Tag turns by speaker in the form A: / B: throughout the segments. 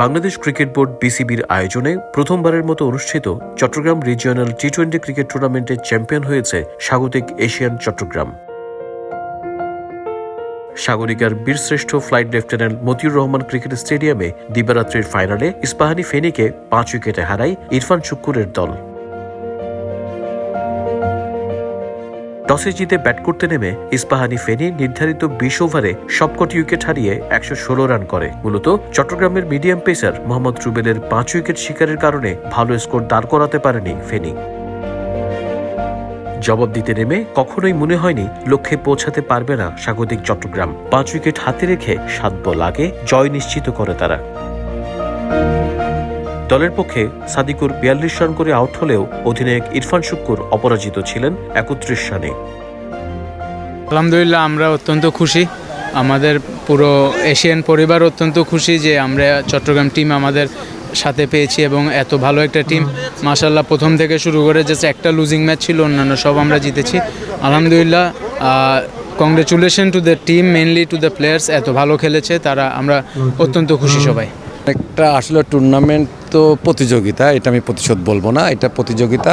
A: Bangladesh cricket board বিসিবির আয়োজনে প্রথমবারের মতো অনুষ্ঠিত Chattogram regional T twenty cricket টুর্নামেন্টের চ্যাম্পিয়ন হয়েছে স্বাগতিক এশিয়ান চট্টগ্রাম সাগরিকার বীরশ্রেষ্ঠ flight lieutenant Motiur Rahman cricket স্টেডিয়ামে দিবারাত্রির ফাইনালে ইস্পাহানি ফেনিকে পাঁচ উইকেটে হারায় ইরফান শুক্কুরের দল টসে জিতে ব্যাট করতে নেমে ইস্পাহানি ফেনি নির্ধারিত বিশ ওভারে সবকটি উইকেট হারিয়ে একশো ষোলো রান করে মূলত চট্টগ্রামের মিডিয়াম পেসার মোহাম্মদ রুবেলের পাঁচ উইকেট শিকারের কারণে ভালো স্কোর দাঁড় করাতে পারেনি ফেনি জবাব দিতে নেমে কখনোই মনে হয়নি লক্ষ্যে পৌঁছাতে পারবে না স্বাগতিক চট্টগ্রাম পাঁচ উইকেট হাতে রেখে সাত বল আগে জয় নিশ্চিত করে তারা দলের পক্ষে সাদিকুর বিয়াল্লিশ রান করে আউট হলেও অধিনায়ক ইরফান শুক্কুর অপরাজিত ছিলেন একত্রিশ রানে
B: আলহামদুলিল্লাহ আমরা অত্যন্ত খুশি আমাদের পুরো এশিয়ান পরিবার অত্যন্ত খুশি যে আমরা চট্টগ্রাম টিম আমাদের সাথে পেয়েছি এবং এত ভালো একটা টিম মাসাল্লাহ প্রথম থেকে শুরু করে যে একটা লুজিং ম্যাচ ছিল অন্যান্য সব আমরা জিতেছি আলহামদুলিল্লাহ congratulation to the team mainly to the players এত ভালো খেলেছে তারা আমরা অত্যন্ত খুশি সবাই
C: একটা আসলে টুর্নামেন্ট তো প্রতিযোগিতা এটা আমি প্রতিশোধ বলবো না এটা প্রতিযোগিতা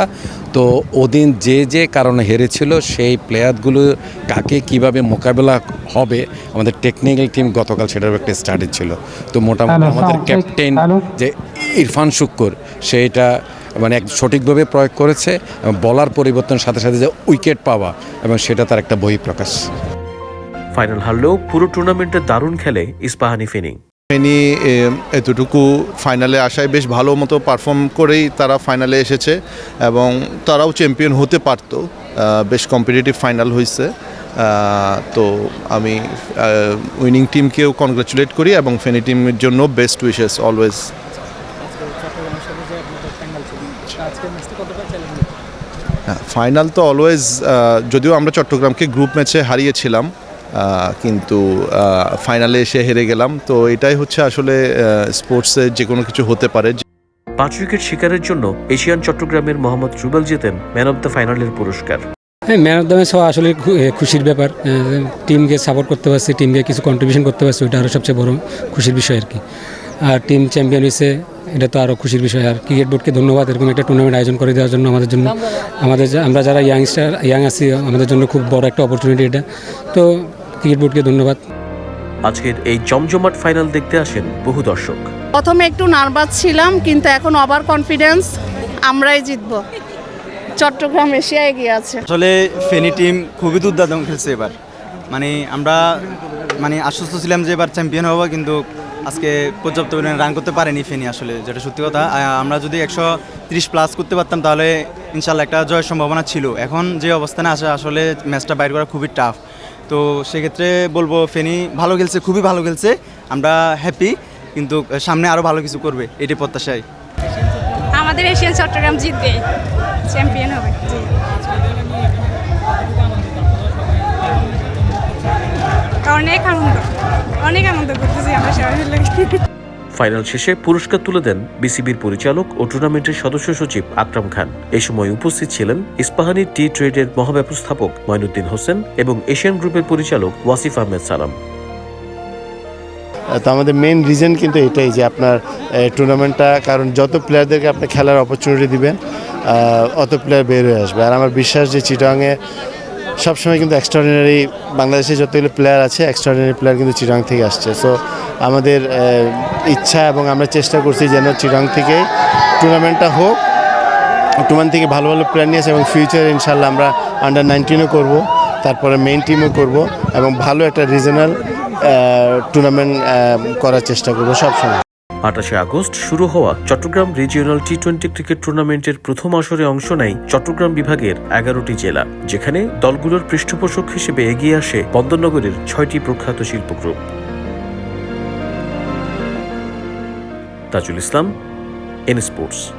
C: তো ওদিন যে যে কারণে হেরেছিল সেই প্লেয়ারগুলো কাকে কিভাবে মোকাবেলা হবে আমাদের টেকনিক্যাল টিম গতকাল সেটার একটা স্টাডি ছিল তো মোটামুটি হ্যাঁ, আমাদের ক্যাপ্টেন যে ইরফান শুক্কর সেইটা মানে এক সঠিকভাবে প্রয়োগ করেছে এবং বলার পরিবর্তনের সাথে সাথে যে উইকেট পাওয়া এবং সেটা তার একটা বহিঃপ্রকাশ
A: ফাইনাল হারলেও পুরো টুর্নামেন্টে দারুণ খেলে ইস্পাহানি ফিনিং
D: ইনি এতটুকু ফাইনালে আসায় বেশ ভালো মতো পারফর্ম করেই তারা ফাইনালে এসেছে এবং তারাও চ্যাম্পিয়ন হতে পারত বেশ কম্পিটিটিভ ফাইনাল হয়েছে তো আমি উইনিং টিমকেও কনগ্রাচুলেট করি এবং ফেনি টিমের জন্য বেস্ট উইশেস অলওয়েজ ফাইনাল তো অলওয়েজ যদিও আমরা চট্টগ্রামকে গ্রুপ ম্যাচে হারিয়েছিলাম কিন্তু ফাইনালে এসে হেরে গেলাম তো এটাই হচ্ছে আসলে স্পোর্টসে যে কোনো কিছু হতে পারে
A: পাঁচ উইকেট শিকারের জন্য এশিয়ান চট্টগ্রামের মোহাম্মদ রুবেল জেতেন ম্যান অব দ্য ফাইনালের পুরস্কার
E: হ্যাঁ ম্যান অফ দ্য ম্যাচ হওয়া আসলে খুশির ব্যাপার টিমকে সাপোর্ট করতে পারছি টিমকে কিছু কন্ট্রিবিউশন করতে পারছি ওইটা আরও সবচেয়ে বড় খুশির বিষয় আর কি আর টিম চ্যাম্পিয়ন হয়েছে এটা তো আরও খুশির বিষয় আর ক্রিকেট বোর্ডকে ধন্যবাদ এরকম একটা টুর্নামেন্ট আয়োজন করে দেওয়ার জন্য আমাদের জন্য আমাদের আমরা যারা ইয়াংস্টার ইয়াং আছি আমাদের জন্য খুব বড় একটা অপরচুনিটি এটা তো ক্রিকেট বোর্ডকে ধন্যবাদ
A: আজকের এই জমজমাট ফাইনাল দেখতে আসেন বহু দর্শক
F: প্রথমে একটু নার্ভাস ছিলাম কিন্তু এখন ওভার কনফিডেন্স আমরাই জিতব চট্টগ্রাম এশিয়ায় গিয়ে আছে
B: আসলে ফেনি টিম খুবই দুর্দান্ত খেলছে এবার মানে আমরা মানে আশ্বস্ত ছিলাম যে এবার চ্যাম্পিয়ন হবো কিন্তু আজকে পর্যাপ্ত পরিমাণে রান করতে পারেনি ফেনি আসলে যেটা সত্যি কথা আমরা যদি একশো তিরিশ প্লাস করতে পারতাম তাহলে ইনশাল্লাহ একটা জয়ের সম্ভাবনা ছিল এখন যে অবস্থানে আসে আসলে ম্যাচটা বাইর করা খুবই টাফ তো সেক্ষেত্রে বলবো ফেনি ভালো খেলছে খুবই ভালো খেলছে আমরা হ্যাপি কিন্তু সামনে আরও ভালো কিছু করবে এটি প্রত্যাশায়
F: আমাদের এশিয়ান চট্টগ্রাম জিতবে চ্যাম্পিয়ন হবে অনেক আনন্দ অনেক আনন্দ করতেছি আমরা সবাই
A: ফাইনাল শেষে পুরস্কার তুলে দেন বিসিবির পরিচালক ও টুর্নামেন্টের সদস্য সচিব আকরাম খান এ সময় উপস্থিত ছিলেন ইস্পাহানি টি ট্রেডের মহাব্যবস্থাপক ময়নুদ্দিন হোসেন এবং এশিয়ান গ্রুপের পরিচালক ওয়াসিফ আহমেদ সালাম
G: তো আমাদের মেন রিজন কিন্তু এটাই যে আপনার টুর্নামেন্টটা কারণ যত প্লেয়ারদেরকে আপনি খেলার অপরচুনিটি দিবেন অত প্লেয়ার বের হয়ে আসবে আর আমার বিশ্বাস যে চিটাংয়ে সবসময় কিন্তু এক্সট্রাঅর্ডিনারি বাংলাদেশে যতগুলো প্লেয়ার আছে এক্সট্রাঅর্ডিনারি প্লেয়ার কিন্তু চিরাং থেকে আসছে সো আমাদের ইচ্ছা এবং আমরা চেষ্টা করছি যেন চিরাং থেকে টুর্নামেন্টটা হোক টুর্নামেন্ট থেকে ভালো ভালো প্লেয়ার নিয়ে আসে এবং ফিউচার ইনশাল্লাহ আমরা আন্ডার নাইনটিনও করব তারপরে মেইন টিমও করব এবং ভালো একটা রিজনাল টুর্নামেন্ট করার চেষ্টা করবো সবসময়
A: আঠাশে আগস্ট শুরু হওয়া Chattogram regional T twenty cricket টুর্নামেন্টের প্রথম আসরে অংশ নেয় চট্টগ্রাম বিভাগের এগারোটি জেলা যেখানে দলগুলোর পৃষ্ঠপোষক হিসেবে এগিয়ে আসে বন্দরনগরের ছয়টি প্রখ্যাত group Tajul Islam N sports